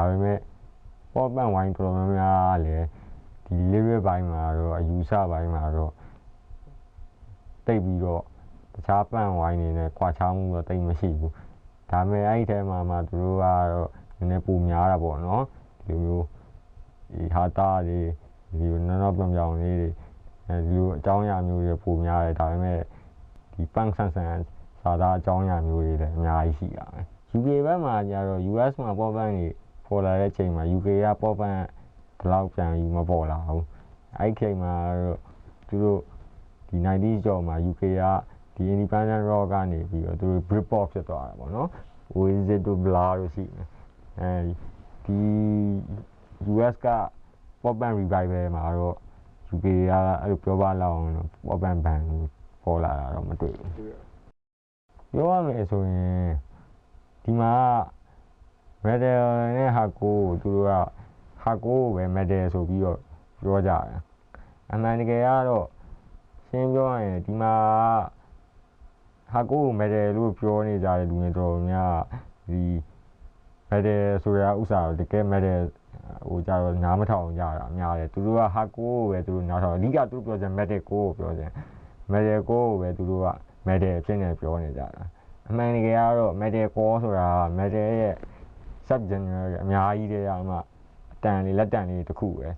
ဒါပေမဲ့ပေါ့ပန့်ဝိုင်းတော်တော်များများကလည်းဒီ lyric ဘိုင်းမှာတော့အယူဆဘိုင်းမှာတော့တိတ်ပြီးတော့တခြားပန့်ဝိုင်းနေနဲ့ခွာချမှုတော့တိတ်မရှိဘူးဒါပေမဲ့အဲ့ဒီထဲမှာမှသူတို့ကတော့နည်းနည်းပုံများတာပေါ့နော်ဒီလိုမျိုးဒီဟာတာတွေဒီလိုနော်နော်ပြောင်ပြောင်လေးတွေအဲဒီလိုအကြောင်းအရာမျိုးတွေပုံများတယ်ဒါပေမဲ့ဒီပန့်ဆန်ဆန်စာသားအကြောင်းအရာမျိုးတွေလည်းအများကြီးရှိတာပဲ UK ဘက်မှာကျတော့ US မှာပေါ့ပန့်တွေ ပေါ်လာတဲ့ချိန်မှာ UK ကပေါ့ပန့်ဘယ်လောက်ပြန်ပြီးမပေါ်လာဘူးအဲ့ဒီချိန်မှာတော့သူတို့ဒီ 90s ကျော်မှာ UK ကဒီ independent rock ကနေပြီးတော့သူတို့ Britpop ဖြစ်သွားတာပေါ့နော် Oasis တို့ Blur တို့ရှိတယ်အဲဒီ US က pop band revival မှာတော့ UK ကအဲ့လိုပြောပါလောက်အောင်တော့ pop band band ကိုပေါ်လာတာတော့မတွေ့ဘူးတွေ့ရပြောရမယ်ဆိုရင်ဒီမှာ metal နဲ့ hardcore ကိုသူတို့က hardcore ကိုပဲ metal ဆိုပြီးတော့ပြောကြတယ်အမှန်တကယ်ကတော့ရှင်းပြောရရင်ဒီမှာ hardcore ကို metal လို့ပြောနေကြတဲ့လူတွေတော်တော်များဒီ metal ဆိုတာဥစ္စာတော့တကယ် metal ဟိုကြတော့နားမထောင်ကြတာအများတယ်သူတို့က hardcore ကိုပဲသူတို့နားထောင်အဓိကသူတို့ပြောချင် metal core ကိုပြောချင် metal core ကိုပဲသူတို့က metal ဖြစ်နေပြောနေကြတာအမှန်တကယ်ကတော့ metal core ဆိုတာ metal ရဲ့ sub genre တွေအများကြီးတည်းကမှအတန်လေးလက်တန်လေးတစ်ခုပဲ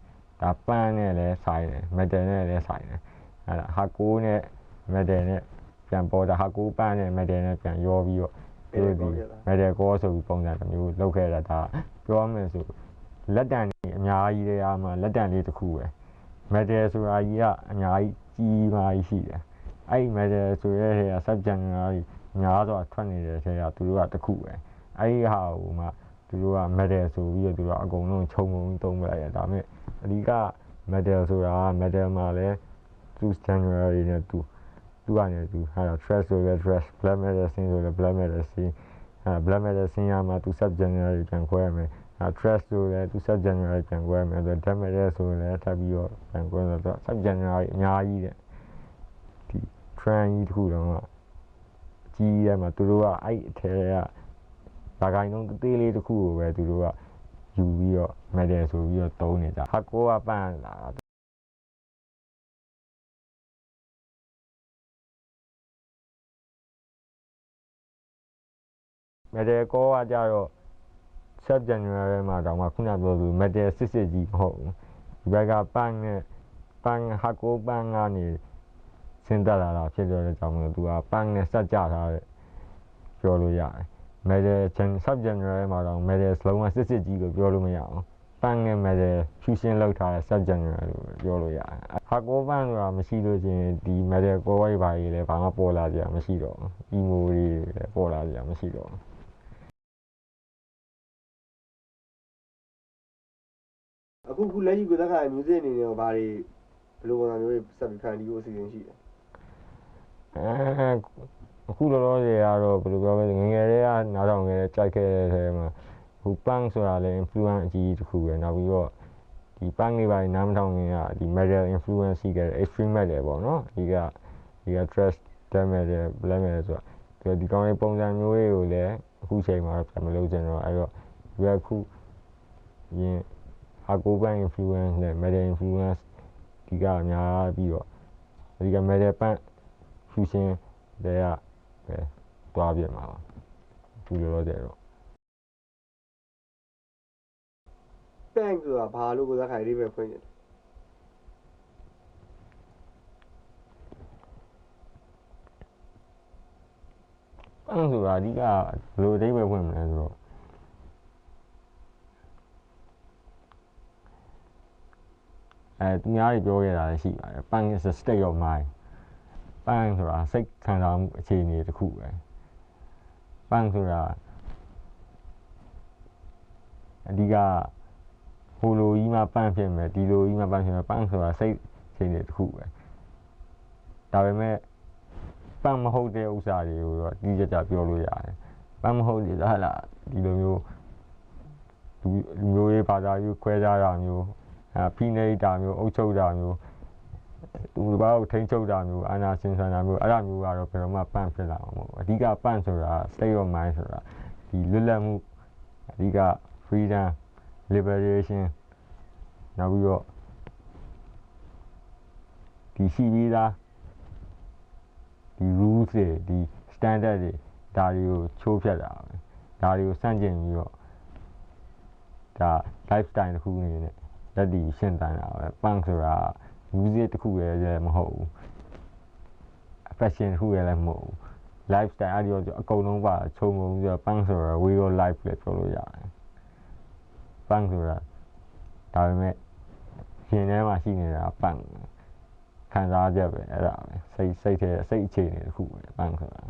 ဒါပန်းနဲ့လည်းဆိုင်တယ် metal နဲ့လည်းဆိုင်တယ်အဲ့ဒါ hardcore နဲ့ metal နဲ့ပြန်ပေါ်တာ hardcore ပန်းနဲ့ metal နဲ့ပြန်ရောပြီးတော့သူတို့ဒီ metal core ဆိုပြီးပုံစံတစ်မျိုးလုပ်ခဲ့တာဒါပြောရမယ်ဆိုလက်တန်တွေအများကြီးတည်းကမှလက်တန်လေးတစ်ခုပဲ metal ဆိုတာကြီးကအများကြီးကြီးမားကြီးရှိတယ်အဲ့ဒီ metal ဆိုရဲတဲ့ sub genre တွေများစွာထွက်နေတဲ့ထဲကသူတို့ကတစ်ခုပဲအဲ့ဒီဟာဟိုမှ သူတို့က metal ဆိုပြီးတော့သူတို့ကအကုန်လုံးခြုံငုံသုံးပလိုက်ရဒါပေမဲ့အဓိက metal ဆိုတာ metal မှာလည်း သူ genre တွေနဲ့သူသူကနေသူဟာ thrash ဆိုရဲ thrash black metal scene ဆိုရဲ black metal scene ဟာ black metal scene ရမှာသူ sub genre တွေပြန်ခွဲရမယ်ဟာ thrash ဆိုရဲသူ sub genre တွေပြန်ခွဲရမယ်ဆိုတော့ death metal ဆိုရင်လည်းထပ်ပြီးတော့ပြန်ခွဲဆိုတော့ sub genre တွေအများကြီးတဲ့ဒီ trend ကြီးတစ်ခုလုံးကကြီးရမှာသူတို့ကအဲ့အထဲက ဒါဂိုင်းလုံးသေးလေးတစ်ခုကိုပဲသူတို့ကယူပြီးတော့ metal ဆိုပြီးတော့တုံးနေကြဟာကိုကပန့်လာတာ metal core ကကြတော့ sub genre ထဲမှာတောင်မှခုနပြောသူ metal စစ်စစ်ကြီးမဟုတ်ဘူးဒီဘက်ကပန်းနဲ့ပန်း hardcore ပန်းကနေဆင်းသက်လာတာဖြစ်တဲ့အတွက်ကြောင့်မလို့သူကပန်းနဲ့စက်ကြထားတဲ့ပြောလို့ရတယ် metal gen sub genre ထဲမှာတော့ metal စလုံးကစစ်စစ်ကြီးကိုပြောလို့မရအောင်ပန်းနဲ့ metal fusion လောက်ထားတဲ့ sub genre လို့ပြောလို့ရတယ် hardcore ပန်းဆိုတာမရှိလို့ရှိရင်ဒီ metal core တွေဘာကြီးလဲဘာမှပေါ်လာကြမရှိတော့ဘူး emo တွေလည်းပေါ်လာကြမရှိတော့ဘူးအခုခုလက်ရှိကိုသက်ခါရဲ့ music အနေနဲ့ရောဘာတွေဘယ်လိုပုံစံမျိုးတွေဆက်ပြီးဖန်တီးဖို့အစီအစဉ်ရှိလဲအဲ အခုလောလောဆယ်ကတော့ဘယ်လိုပြောမလဲငယ်ငယ်လေးကနားထောင်ခဲ့တဲ့ကြိုက်ခဲ့တဲ့ထဲမှာဟို punk ဆိုတာလည်း influence အကြီးကြီးတစ်ခုပဲနောက်ပြီးတော့ဒီ punk တွေပါနားမထောင်ခင်ကဒီ metal influence ရှိခဲ့တဲ့ extreme metal ပေါ့နော်ဒီကဒီက thrash death metal black metal ဆိုတာဒီဒီကောင်းလေးပုံစံမျိုးတွေကိုလည်းအခုချိန်မှာတော့ပြန်မလုပ်ချင်တော့အဲ့တော့ဒီကအခုရင် hardcore band influence နဲ့ metal influence ဒီကအများပြီးတော့ဒီက metal band fusion တွေက ပဲတွားပြမှာပါသူလိုတော့တယ်တော့ thank ဆိုတာဘာလို့ကိုသက်ခါရေးပဲဖွင့်နေတယ်ပန်းဆိုတာအဓိကဘယ်လိုအဓိပ္ပာယ်ဖွင့်မလဲဆိုတော့အဲသူများတွေပြောခဲ့တာလည်းရှိပါတယ်ပန်း is a state of mind ပန်းဆိုတာစိတ်ခံစားမှုအခြေအနေတစ်ခုပဲပန်းဆိုတာအဓိကဟိုလိုကြီးမှပန်းဖြစ်မယ်ဒီလိုကြီးမှပန်းဖြစ်မယ်ပန်းဆိုတာစိတ်အခြေအနေတစ်ခုပဲဒါပေမဲ့ပန်းမဟုတ်တဲ့ဥစ္စာတွေကိုတော့တိကျကျပြောလို့ရတယ်ပန်းမဟုတ်တဲ့ဟာလာဒီလိုမျိုးလူလူမျိုးရေးဘာသာရေးခွဲခြားတာမျိုးအဲဖိနှိပ်တာမျိုးအုပ်ချုပ်တာမျိုး သူတစ်ပါးကိုထိန်းချုပ်တာမျိုးအာဏာရှင်ဆန်တာမျိုးအဲ့ဒါမျိုးကတော့ဘယ်တော့မှပန်းဖြစ်လာမှာမဟုတ်ဘူးအဓိကပန်းဆိုတာ state of mind ဆိုတာဒီလွတ်လပ်မှုအဓိက freedom liberation နောက်ပြီးတော့ဒီရှိပြီးသားဒီ rules တွေဒီ standard တွေဒါတွေကိုချိုးဖျက်တာပဲဒါတွေကိုစန့်ကျင်ပြီးတော့ဒါ lifestyle တစ်ခုအနေနဲ့လက်တည်ရှင်းတန်းတာပဲ punk ဆိုတာ music တစ်ခုပဲလည်းမဟုတ်ဘူး fashion တစ်ခုပဲလည်းမဟုတ်ဘူး lifestyle အဲ့ဒီတော့အကုန်လုံးပါခြုံငုံပြီးတော့ punk ဆိုတာ way of life လည်းပြောလို့ရတယ် punk ဆိုတာဒါပေမဲ့ရှင်ထဲမှာရှိနေတာ punk ခံစားချက်ပဲအဲ့ဒါပဲစိတ်စိတ်ထဲစိတ်အခြေအနေတစ်ခုပဲ punk ဆိုတာ